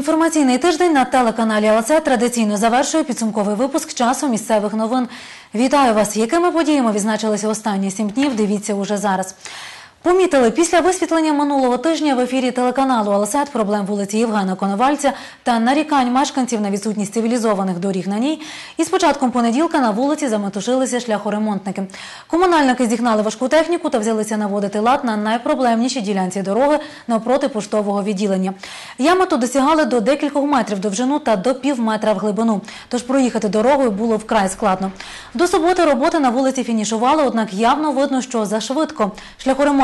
Інформаційний тиждень на телеканалі АЛЦ традиційно завершує підсумковий випуск часу місцевих новин. Вітаю вас! Якими подіями відзначилися останні сім днів? Дивіться уже зараз. Помітили після висвітлення минулого тижня в ефірі телеканалу «Алсет» проблем вулиці Євгена Коновальця та нарікань мешканців на відсутність цивілізованих доріг на ній. І з початком понеділка на вулиці заметушилися шляхоремонтники. Комунальники зігнали важку техніку та взялися наводити лад на найпроблемнішій ділянці дороги навпроти поштового відділення. Ями то досягали до декількох метрів довжину та до пів метра в глибину. Тож проїхати дорогою було вкрай складно. До суботи роботи на вулиці фінішували, однак явно видно, що зашвидко.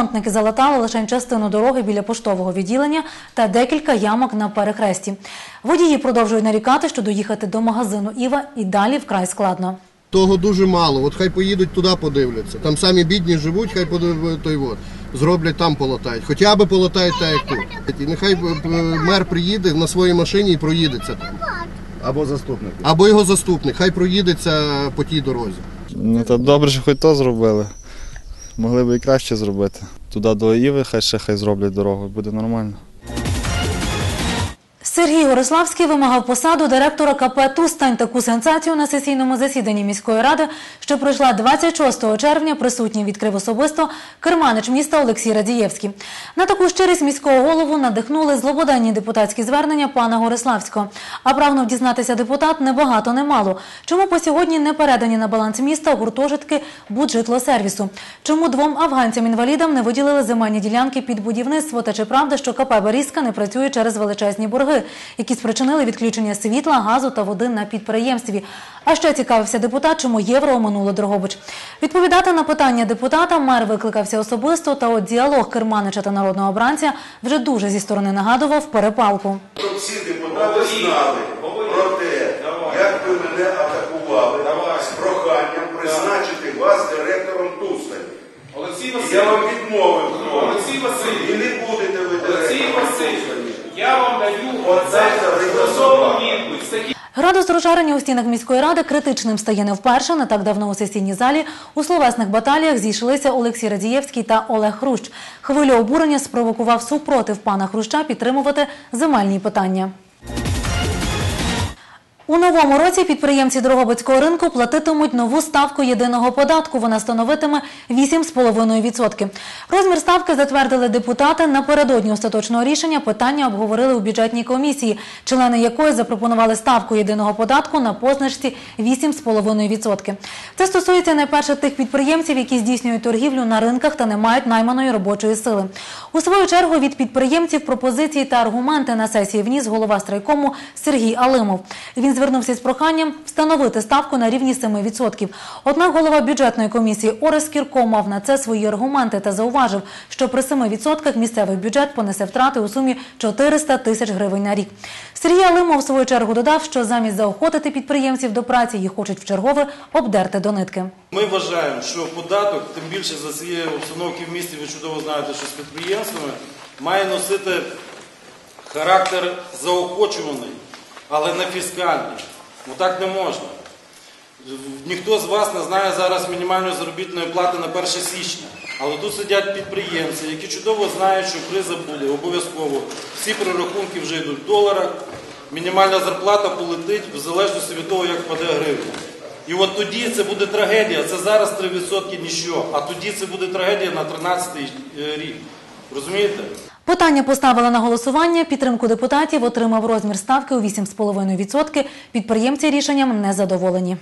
Шляхоремонтники залатали лише частину дороги біля поштового відділення та декілька ямок на перехресті. Водії продовжують нарікати, що доїхати до магазину Іва і далі вкрай складно. Того дуже мало. От хай поїдуть туди, подивляться. Там самі бідні живуть, хай подив- той от, зроблять там полатають. Хоча б полатають так, як тут. І нехай е, мер приїде на своїй машині і проїдеться там. Або заступник. Або його заступник, хай проїдеться по тій дорозі. Ну то добре, що хоч то зробили. Могли б і краще зробити. Туди до Іви, хай ще хай зроблять дорогу, буде нормально. Сергій Гориславський вимагав посаду директора КП «Тустань». Таку сенсацію на сесійному засіданні міської ради, що пройшла 26 червня, присутній відкрив особисто керманич міста Олексій Радієвський. На таку щирість міського голову надихнули злободенні депутатські звернення пана Гориславського. А прагнув дізнатися депутат небагато немало. Чому по сьогодні не передані на баланс міста гуртожитки буджитлосервісу? Чому двом афганцям-інвалідам не виділили земельні ділянки під будівництво? Та чи правда, що КП «Берізка» не працює через величезні борги, які спричинили відключення світла, газу та води на підприємстві? А ще цікавився депутат, чому євро оминуло Дрогобич. Відповідати на питання депутата мер викликався особисто, та от діалог керманича та народного обранця вже дуже зі сторони нагадував перепалку. Всі депутати знали про те, як ви мене атакували з проханням призначити вас директором Тустані. Олексій я вам відмовив. Олексій Васильович, І не будете ви Олексій директором Васильович, Тустані. Я вам даю Оце стосовну відповідь. Градус розжарення у стінах міської ради критичним стає не вперше. Не так давно у сесійній залі у словесних баталіях зійшлися Олексій Радієвський та Олег Хрущ. Хвилю обурення спровокував супротив пана Хруща підтримувати земельні питання. У новому році підприємці Дрогобицького ринку платитимуть нову ставку єдиного податку. Вона становитиме 8,5%. Розмір ставки затвердили депутати. Напередодні остаточного рішення питання обговорили у бюджетній комісії, члени якої запропонували ставку єдиного податку на позначці 8,5%. Це стосується найперше тих підприємців, які здійснюють торгівлю на ринках та не мають найманої робочої сили. У свою чергу від підприємців пропозиції та аргументи на сесії вніс голова страйкому Сергій Алимов. Він звернувся з проханням встановити ставку на рівні 7%. Однак голова бюджетної комісії Орес Кірко мав на це свої аргументи та зауважив, що при 7% місцевий бюджет понесе втрати у сумі 400 тисяч гривень на рік. Сергій Алимов в свою чергу додав, що замість заохотити підприємців до праці їх хочуть вчергове обдерти до нитки. Ми вважаємо, що податок, тим більше за цієї обстановки в місті, ви чудово знаєте, що з підприємствами, має носити характер заохочуваний, але не фіскальний. Ну так не можна. Ніхто з вас не знає зараз мінімальної заробітної плати на 1 січня. Але тут сидять підприємці, які чудово знають, що криза буде обов'язково. Всі прорахунки вже йдуть в доларах. Мінімальна зарплата полетить в залежності від того, як впаде гривня. І от тоді це буде трагедія. Це зараз 3% ніщо, а тоді це буде трагедія на 13-й рік. Розумієте? Питання поставили на голосування. Підтримку депутатів отримав розмір ставки у 8,5%. Підприємці рішенням не задоволені.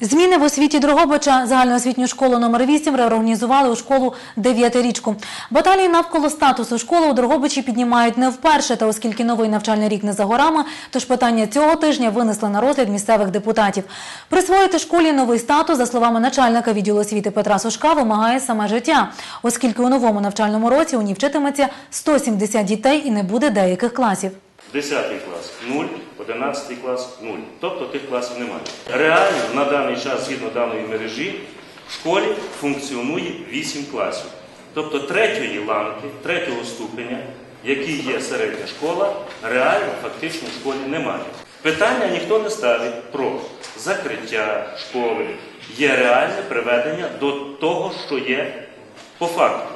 Зміни в освіті Дрогобича загальноосвітню школу номер 8 реорганізували у школу «Дев'ятирічку». Баталії навколо статусу школи у Дрогобичі піднімають не вперше, та оскільки новий навчальний рік не за горами, тож питання цього тижня винесли на розгляд місцевих депутатів. Присвоїти школі новий статус, за словами начальника відділу освіти Петра Сушка, вимагає саме життя, оскільки у новому навчальному році у ній вчитиметься 170 дітей і не буде деяких класів. 10 клас 0, 11 клас 0. Тобто тих класів немає. Реально на даний час, згідно даної мережі, в школі функціонує 8 класів. Тобто третьої ланки, третього ступеня, який є середня школа, реально фактично в школі немає. Питання ніхто не ставить про закриття школи. Є реальне приведення до того, що є по факту.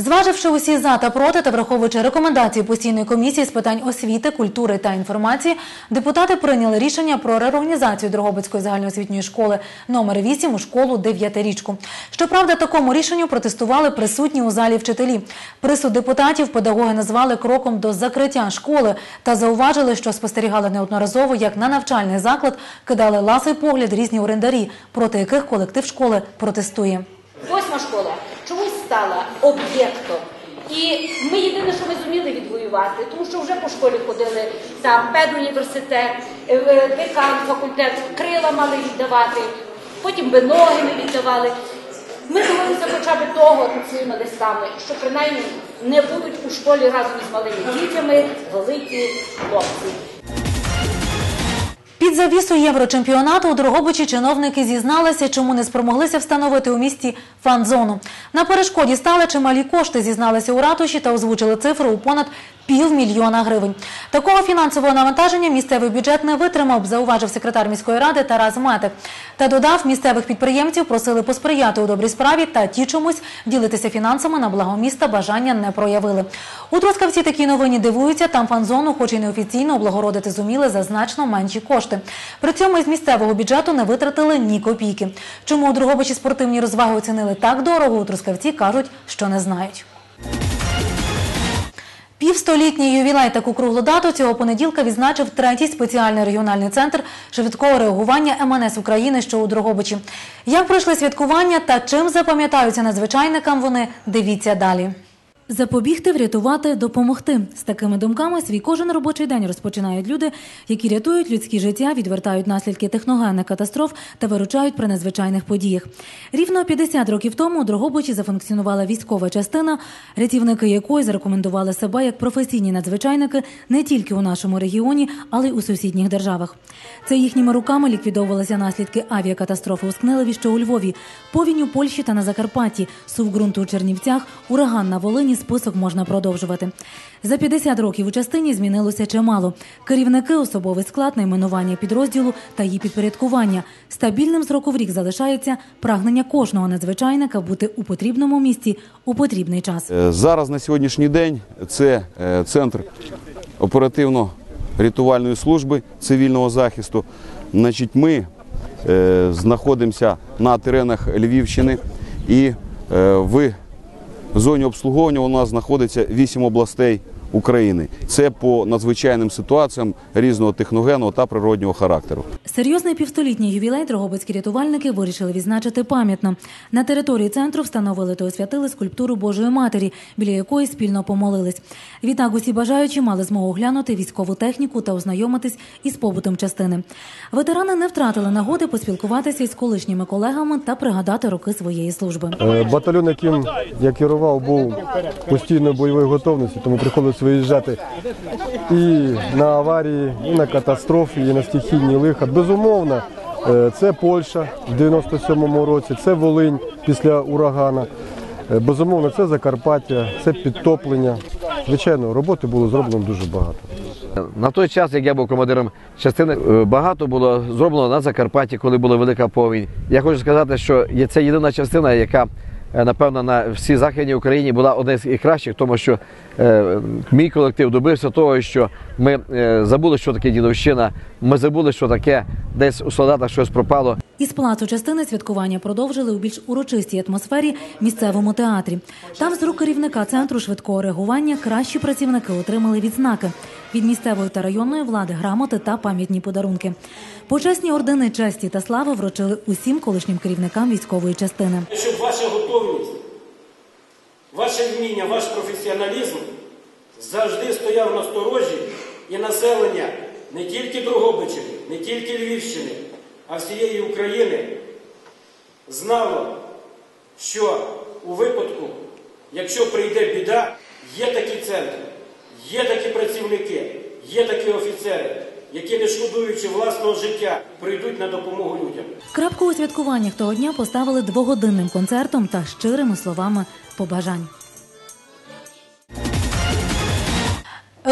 Зваживши усі за та проти та враховуючи рекомендації постійної комісії з питань освіти, культури та інформації, депутати прийняли рішення про реорганізацію Дрогобицької загальноосвітньої школи номер 8 у школу дев'ятирічку. Щоправда, такому рішенню протестували присутні у залі вчителі. Присуд депутатів педагоги назвали кроком до закриття школи та зауважили, що спостерігали неодноразово, як на навчальний заклад кидали ласий погляд різні орендарі, проти яких колектив школи протестує. Восьма школа стала об'єктом. І ми єдине, що ми зуміли відвоювати, тому що вже по школі ходили там педуніверситет, е, е, декан факультет, крила мали віддавати, потім би ноги не віддавали. Ми домоглися хоча б того своїми листами, що принаймні не будуть у школі разом із малими дітями великі хлопці. Під завісу єврочемпіонату у Дрогобичі чиновники зізналися, чому не спромоглися встановити у місті фан-зону. На перешкоді стали чималі кошти, зізналися у ратуші та озвучили цифру у понад півмільйона гривень. Такого фінансового навантаження місцевий бюджет не витримав, зауважив секретар міської ради Тарас Метик. Та додав, місцевих підприємців просили посприяти у добрій справі, та ті чомусь ділитися фінансами на благо міста бажання не проявили. У Трускавці такі новині дивуються, там фан-зону, хоч і неофіційно, облагородити зуміли за значно менші кошти. При цьому із місцевого бюджету не витратили ні копійки. Чому у Дрогобичі спортивні розваги оцінили так дорого, у Трускавці кажуть, що не знають. Півстолітній ювілей таку круглу дату цього понеділка відзначив третій спеціальний регіональний центр швидкого реагування МНС України, що у Дрогобичі. Як пройшли святкування та чим запам'ятаються надзвичайникам вони, дивіться далі. Запобігти, врятувати, допомогти. З такими думками свій кожен робочий день розпочинають люди, які рятують людські життя, відвертають наслідки техногенних катастроф та виручають при надзвичайних подіях. Рівно 50 років тому у Дрогобичі зафункціонувала військова частина, рятівники якої зарекомендували себе як професійні надзвичайники не тільки у нашому регіоні, але й у сусідніх державах. Це їхніми руками ліквідовувалися наслідки авіакатастрофи у Скнилеві, що у Львові, повінь у Польщі та на Закарпатті, сув ґрунту у Чернівцях, ураган на Волині. Список можна продовжувати. За 50 років у частині змінилося чимало. Керівники, особовий склад, найменування підрозділу та її підпорядкування. Стабільним з року в рік залишається прагнення кожного надзвичайника бути у потрібному місці у потрібний час. Е, Зараз на сьогоднішній день це е, центр оперативно-рятувальної служби цивільного захисту. Значить, ми е, знаходимося на теренах Львівщини і е, в зоні обслуговування у нас знаходиться 8 областей України. Це по надзвичайним ситуаціям різного техногенного та природнього характеру. Серйозний півстолітній ювілей дрогобицькі рятувальники вирішили відзначити пам'ятно. На території центру встановили та освятили скульптуру Божої Матері, біля якої спільно помолились. Відтак усі бажаючі мали змогу глянути військову техніку та ознайомитись із побутом частини. Ветерани не втратили нагоди поспілкуватися із колишніми колегами та пригадати роки своєї служби. Е, Батальйон, яким я керував, був постійно бойової готовності, тому приходилось виїжджати і на аварії, і на катастрофи, і на стихійні лиха. Безумовно, е, це Польща в 97-му році, це Волинь після урагана. Е, Безумовно, це Закарпаття, це підтоплення. Звичайно, роботи було зроблено дуже багато. На той час, як я був командиром частини, е, багато було зроблено на Закарпатті, коли була велика повінь. Я хочу сказати, що це єдина частина, яка напевно на всій західній Україні була одна з кращих, тому що е, мій колектив добився того, що ми е, забули, що таке дідовщина. Ми забули, що таке десь у солдатах щось пропало. Із плацу частини святкування продовжили у більш урочистій атмосфері місцевому театрі. Там з рук керівника центру швидкого реагування кращі працівники отримали відзнаки від місцевої та районної влади, грамоти та пам'ятні подарунки. Почесні ордени честі та слави вручили усім колишнім керівникам військової частини. Щоб ваша готовність, ваше вміння, ваш професіоналізм завжди стояв на сторожі і населення не тільки Дрогобичини, не тільки Львівщини, а всієї України знало, що у випадку, якщо прийде біда, є такі центри, є такі працівники, є такі офіцери, які, не шкодуючи власного життя, прийдуть на допомогу людям. Крапку у святкуваннях того дня поставили двогодинним концертом та щирими словами побажань.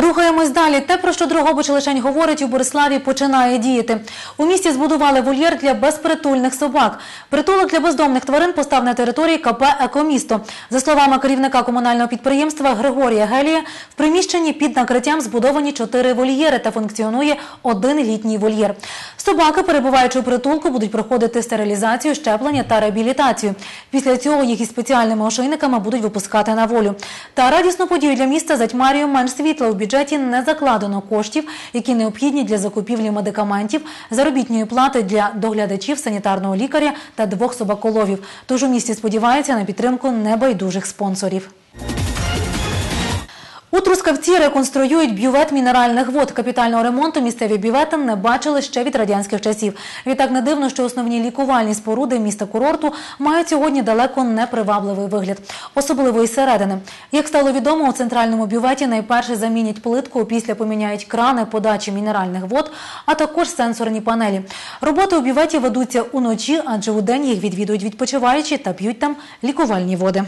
Рухаємось далі. Те, про що Дрогобич лишень говорить у Бориславі, починає діяти. У місті збудували вольєр для безпритульних собак. Притулок для бездомних тварин постав на території КП «Екомісто». За словами керівника комунального підприємства Григорія Гелія, в приміщенні під накриттям збудовані чотири вольєри та функціонує один літній вольєр. Собаки, перебуваючи у притулку, будуть проходити стерилізацію, щеплення та реабілітацію. Після цього їх із спеціальними ошейниками будуть випускати на волю. Та радісну подію для міста затьмарює менш світла. У бюджеті не закладено коштів, які необхідні для закупівлі медикаментів, заробітної плати для доглядачів, санітарного лікаря та двох собаколовів. Тож у місті сподіваються на підтримку небайдужих спонсорів. У Трускавці реконструюють бювет мінеральних вод. Капітального ремонту місцеві бювети не бачили ще від радянських часів. Відтак не дивно, що основні лікувальні споруди міста курорту мають сьогодні далеко непривабливий вигляд, особливо із середини. Як стало відомо, у центральному бюветі найперше замінять плитку, після поміняють крани подачі мінеральних вод, а також сенсорні панелі. Роботи у бюветі ведуться уночі, адже у день їх відвідують відпочиваючі та п'ють там лікувальні води.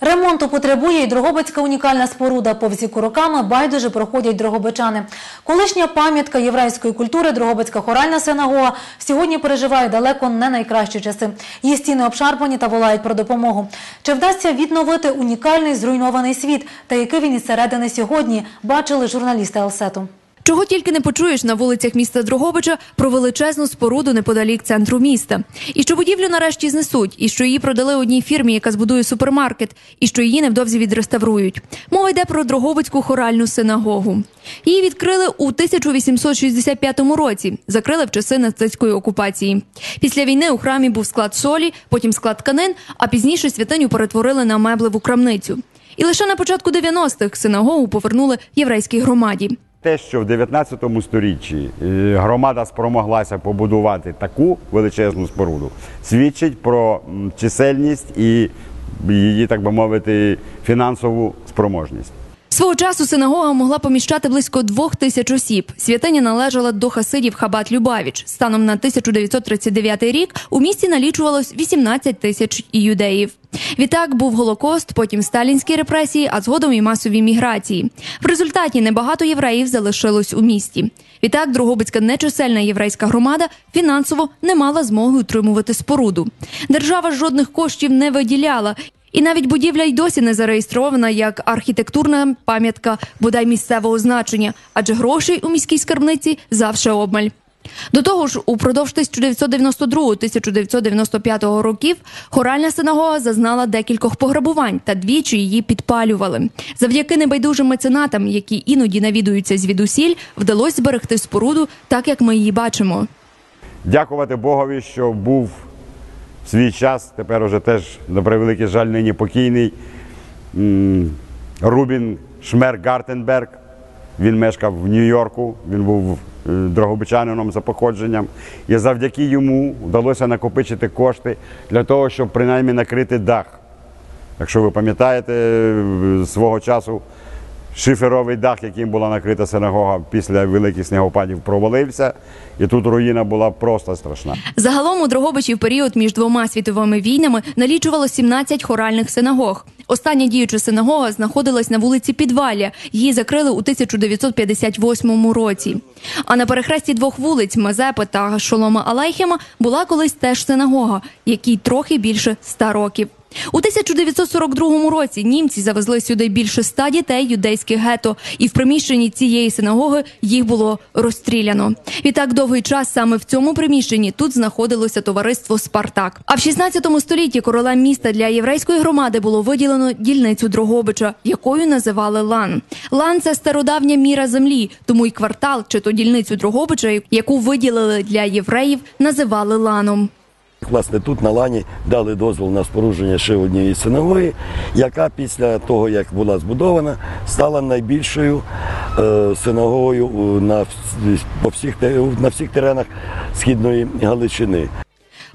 Ремонту потребує і Дрогобицька унікальна споруда. Повз яку роками байдуже проходять дрогобичани. Колишня пам'ятка єврейської культури Дрогобицька хоральна синагога сьогодні переживає далеко не найкращі часи. Її стіни обшарпані та волають про допомогу. Чи вдасться відновити унікальний зруйнований світ? Та який він із середини сьогодні бачили журналісти Елсету. Чого тільки не почуєш на вулицях міста Дрогобича про величезну споруду неподалік центру міста. І що будівлю нарешті знесуть, і що її продали одній фірмі, яка збудує супермаркет, і що її невдовзі відреставрують. Мова йде про Дрогобицьку хоральну синагогу. Її відкрили у 1865 році, закрили в часи нацистської окупації. Після війни у храмі був склад солі, потім склад тканин, а пізніше святиню перетворили на меблеву крамницю. І лише на початку 90-х синагогу повернули єврейській громаді. Те, що в 19 сторіччі е, громада спромоглася побудувати таку величезну споруду, свідчить про чисельність і її, так би мовити, фінансову спроможність. Свого часу синагога могла поміщати близько двох тисяч осіб. Святиня належала до хасидів Хабат Любавіч. Станом на 1939 рік у місті налічувалось 18 тисяч юдеїв. Відтак був голокост, потім сталінські репресії, а згодом і масові міграції. В результаті небагато євреїв залишилось у місті. Відтак Дрогобицька нечисельна єврейська громада фінансово не мала змоги утримувати споруду. Держава жодних коштів не виділяла. І навіть будівля й досі не зареєстрована як архітектурна пам'ятка бодай місцевого значення, адже грошей у міській скарбниці завше обмаль. До того ж, упродовж 1992-1995 років хоральна синагога зазнала декількох пограбувань та двічі її підпалювали. Завдяки небайдужим меценатам, які іноді навідуються звідусіль, вдалося зберегти споруду так, як ми її бачимо. Дякувати Богові, що був свій час, тепер уже теж, на превеликий жаль, нині покійний Рубін Шмер Гартенберг. Він мешкав в Нью-Йорку, він був е, дрогобичанином за походженням. І завдяки йому вдалося накопичити кошти для того, щоб принаймні накрити дах. Якщо ви пам'ятаєте, е, свого часу шиферовий дах, яким була накрита синагога після великих снігопадів, провалився, і тут руїна була просто страшна. Загалом у Дрогобичі в період між двома світовими війнами налічувало 17 хоральних синагог. Остання діюча синагога знаходилась на вулиці Підвалля. Її закрили у 1958 році. А на перехресті двох вулиць Мазепи та Шолома Алейхема була колись теж синагога, якій трохи більше 100 років. У 1942 році німці завезли сюди більше ста дітей юдейських гето, і в приміщенні цієї синагоги їх було розстріляно. Відтак довгий час саме в цьому приміщенні тут знаходилося товариство Спартак. А в 16 столітті королем міста для єврейської громади було виділено дільницю Дрогобича, якою називали лан. Лан це стародавня міра землі, тому й квартал чи то дільницю Дрогобича, яку виділили для євреїв, називали ланом. Власне, тут на лані дали дозвіл на спорудження ще однієї синагоги, яка після того, як була збудована, стала найбільшою е, синагогою на, на всіх теренах Східної Галичини.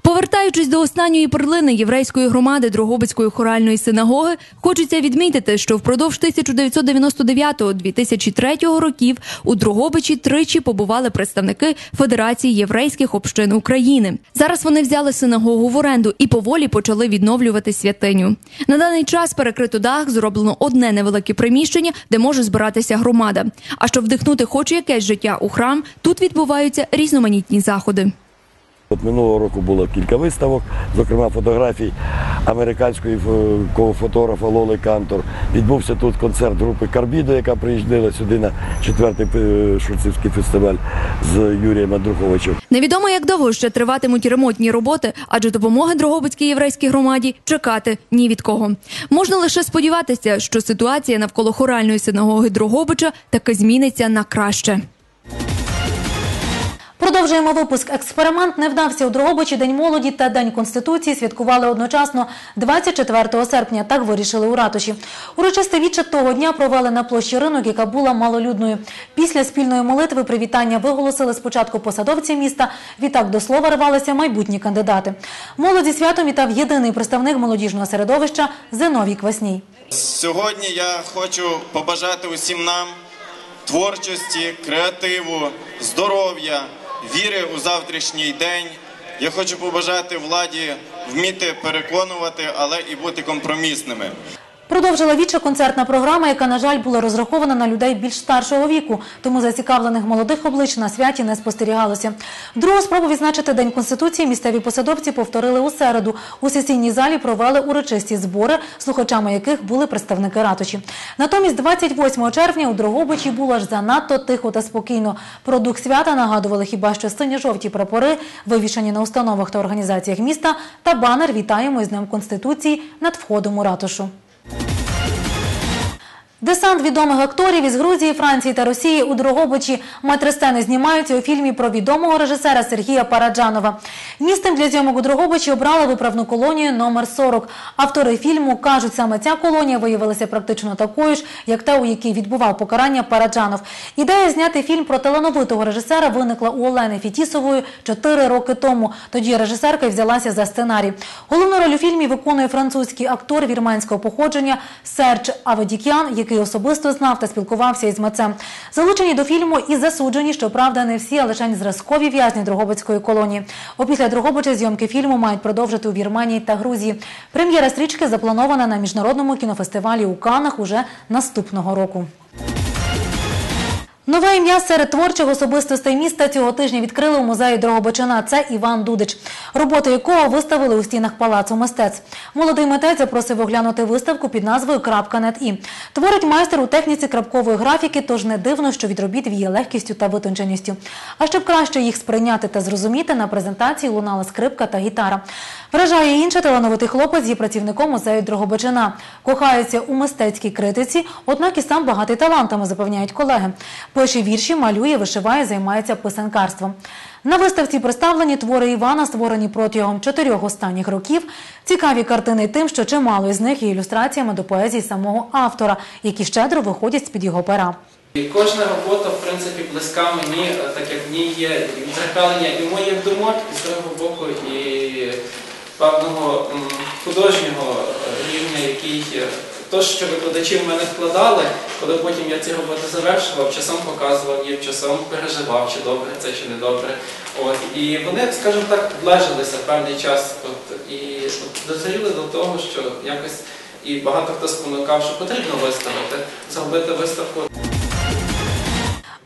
Повертаючись до останньої перлини єврейської громади Дрогобицької хоральної синагоги, хочеться відмітити, що впродовж 1999-2003 років у Дрогобичі тричі побували представники Федерації єврейських общин України. Зараз вони взяли синагогу в оренду і поволі почали відновлювати святиню. На даний час перекрито дах, зроблено одне невелике приміщення, де може збиратися громада. А щоб вдихнути хоч якесь життя у храм, тут відбуваються різноманітні заходи. От минулого року було кілька виставок, зокрема фотографій американської фо- фотографа Лоли Кантор. Відбувся тут концерт групи Карбідо, яка приїздила сюди на четвертий Шурцівський фестиваль з Юрієм Андруховичем. Невідомо, як довго ще триватимуть ремонтні роботи, адже допомоги Дрогобицькій єврейській громаді чекати ні від кого. Можна лише сподіватися, що ситуація навколо хоральної синагоги Дрогобича таки зміниться на краще. Продовжуємо випуск. Експеримент не вдався у Дрогобичі. День молоді та День Конституції святкували одночасно 24 серпня. Так вирішили у ратуші. Урочисте відчет того дня провели на площі ринок, яка була малолюдною. Після спільної молитви привітання виголосили спочатку посадовці міста. Відтак до слова рвалися майбутні кандидати. Молоді святом вітав єдиний представник молодіжного середовища Зиновій Квасній. Сьогодні я хочу побажати усім нам творчості, креативу, здоров'я, віри у завтрашній день. Я хочу побажати владі вміти переконувати, але і бути компромісними. Продовжила віча концертна програма, яка, на жаль, була розрахована на людей більш старшого віку, тому зацікавлених молодих облич на святі не спостерігалося. Другу спробу відзначити День Конституції місцеві посадовці повторили у середу. У сесійній залі провели урочисті збори, слухачами яких були представники ратуші. Натомість 28 червня у Дрогобичі було аж занадто тихо та спокійно. Про дух свята нагадували хіба що сині-жовті прапори, вивішані на установах та організаціях міста, та банер «Вітаємо із Днем Конституції» над входом у ратушу. Десант відомих акторів із Грузії, Франції та Росії у Дрогобичі метри знімаються у фільмі про відомого режисера Сергія Параджанова. Містом для зйомок у Дрогобичі обрали виправну колонію номер 40. Автори фільму кажуть, саме ця колонія виявилася практично такою ж, як та, у якій відбував покарання Параджанов. Ідея зняти фільм про талановитого режисера виникла у Олени Фітісової чотири роки тому. Тоді режисерка взялася за сценарій. Головну роль у фільмі виконує французький актор вірменського походження Сердж Аведікян, який особисто знав та спілкувався із митцем. Залучені до фільму і засуджені, щоправда, не всі, а лише зразкові в'язні Дрогобицької колонії. Опісля Дрогобича зйомки фільму мають продовжити у Вірменії та Грузії. Прем'єра стрічки запланована на міжнародному кінофестивалі у Канах уже наступного року. Нове ім'я серед творчих особистостей міста цього тижня відкрили у музеї Дрогобичина. Це Іван Дудич, роботи якого виставили у стінах палацу мистецтв. Молодий митець запросив оглянути виставку під назвою «Крапка.нет.І». Творить майстер у техніці крапкової графіки, тож не дивно, що від робіт віє легкістю та витонченістю. А щоб краще їх сприйняти та зрозуміти, на презентації лунала скрипка та гітара. Вражає інше талановитий хлопець є працівником музею Дрогобичина. Кохається у мистецькій критиці, однак і сам багатий талантами, запевняють колеги. Пише вірші, малює, вишиває, займається писанкарством. На виставці представлені твори Івана, створені протягом чотирьох останніх років. Цікаві картини тим, що чимало із них є ілюстраціями до поезії самого автора, які щедро виходять з-під його пера. Кожна робота, в принципі, близька мені, е, так як в ній є відзеркалення і моїх думок, і з другого боку, і певного художнього е, рівня, який то, що викладачі в мене вкладали, коли потім я ці роботи завершував, часом показував їм, часом переживав, чи добре це, чи не добре. От. І вони, скажімо так, влежилися певний час от, і дозріли до того, що якось і багато хто спонукав, що потрібно виставити, зробити виставку.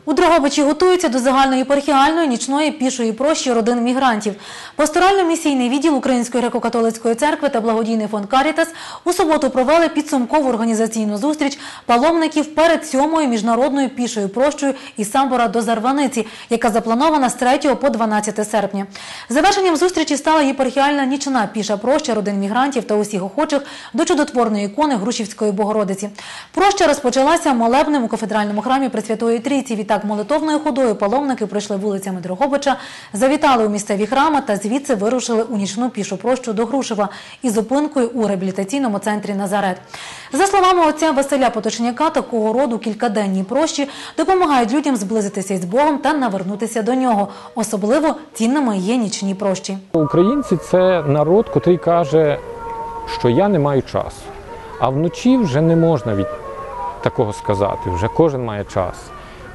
У Дрогобичі готуються до загальноєпархіальної нічної пішої прощі родин мігрантів. Пасторально-місійний відділ Української греко-католицької церкви та благодійний фонд Карітас у суботу провели підсумкову організаційну зустріч паломників перед сьомою міжнародною пішою прощою із Самбора до Зарваниці, яка запланована з 3 по 12 серпня. Завершенням зустрічі стала єпархіальна нічна піша проща родин мігрантів та усіх охочих до чудотворної ікони Грушівської Богородиці. Проща розпочалася молебнем у кафедральному храмі Пресвятої Трійці. Так, молитовною ходою паломники пройшли вулицями Дрогобича, завітали у місцеві храми та звідси вирушили у нічну пішу прощу до Грушева із зупинкою у реабілітаційному центрі Назарет. За словами отця Василя Поточняка, такого роду кількаденні прощі допомагають людям зблизитися із Богом та навернутися до нього. Особливо цінними є нічні прощі. Українці це народ, котрий каже, що я не маю часу. А вночі вже не можна від такого сказати, вже кожен має час.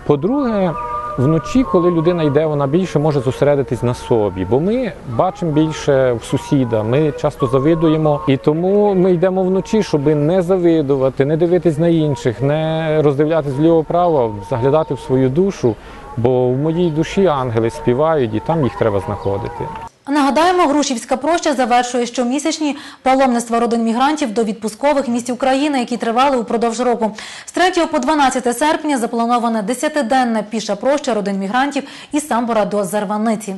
По-друге, вночі, коли людина йде, вона більше може зосередитись на собі, бо ми бачимо більше в сусіда, ми часто завидуємо, і тому ми йдемо вночі, щоб не завидувати, не дивитись на інших, не роздивлятись вліво-право, заглядати в свою душу, бо в моїй душі ангели співають, і там їх треба знаходити. Нагадаємо, Грушівська проща завершує щомісячні паломництва родин мігрантів до відпускових місць України, які тривали упродовж року. З 3 по 12 серпня запланована 10-денна піша проща родин мігрантів із Самбора до Зарваниці.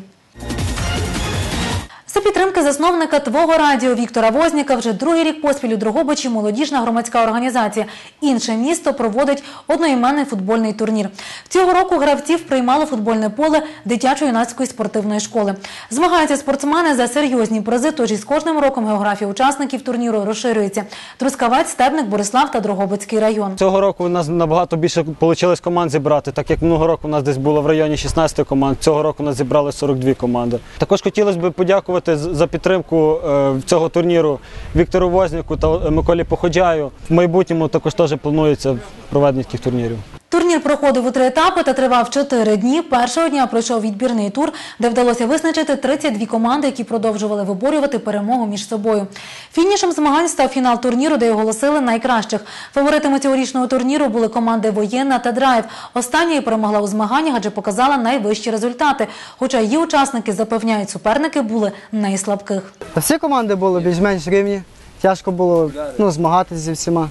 За підтримки засновника Твого радіо Віктора Возніка вже другий рік поспіль у Дрогобичі молодіжна громадська організація «Інше місто» проводить одноіменний футбольний турнір. Цього року гравців приймало футбольне поле дитячо-юнацької спортивної школи. Змагаються спортсмени за серйозні призи, тож із кожним роком географія учасників турніру розширюється. Трускавець, Стебник, Борислав та Дрогобицький район. Цього року у нас набагато більше вийшло команд зібрати, так як минулого року у нас десь було в районі 16 команд, цього року у нас зібрали 42 команди. Також хотілося б подякувати з- за підтримку е, цього турніру Віктору Возніку та Миколі Походжаю. В майбутньому також теж планується проведення таких турнірів. Турнір проходив у три етапи та тривав чотири дні. Першого дня пройшов відбірний тур, де вдалося визначити 32 команди, які продовжували виборювати перемогу між собою. Фінішем змагань став фінал турніру, де оголосили найкращих. Фаворитами цьогорічного турніру були команди Воєнна та Драйв. Остання перемогла у змаганнях, адже показала найвищі результати. Хоча її учасники запевняють, суперники були найслабких. Всі команди були більш-менш рівні. Тяжко було ну, змагатися зі всіма.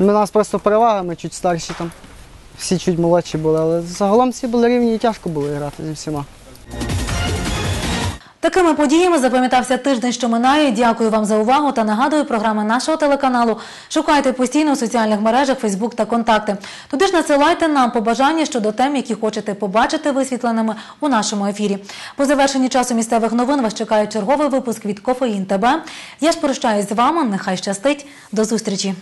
У нас просто перевага, ми чуть старші там. Всі чуть молодші були, але загалом всі були рівні і тяжко було грати зі всіма. Такими подіями запам'ятався тиждень, що минає. Дякую вам за увагу та нагадую програми нашого телеканалу. Шукайте постійно у соціальних мережах Фейсбук та контакти. Туди ж надсилайте нам побажання щодо тем, які хочете побачити висвітленими у нашому ефірі. По завершенні часу місцевих новин вас чекає черговий випуск від Кофеїн ТБ. Я ж прощаюсь з вами. Нехай щастить. До зустрічі.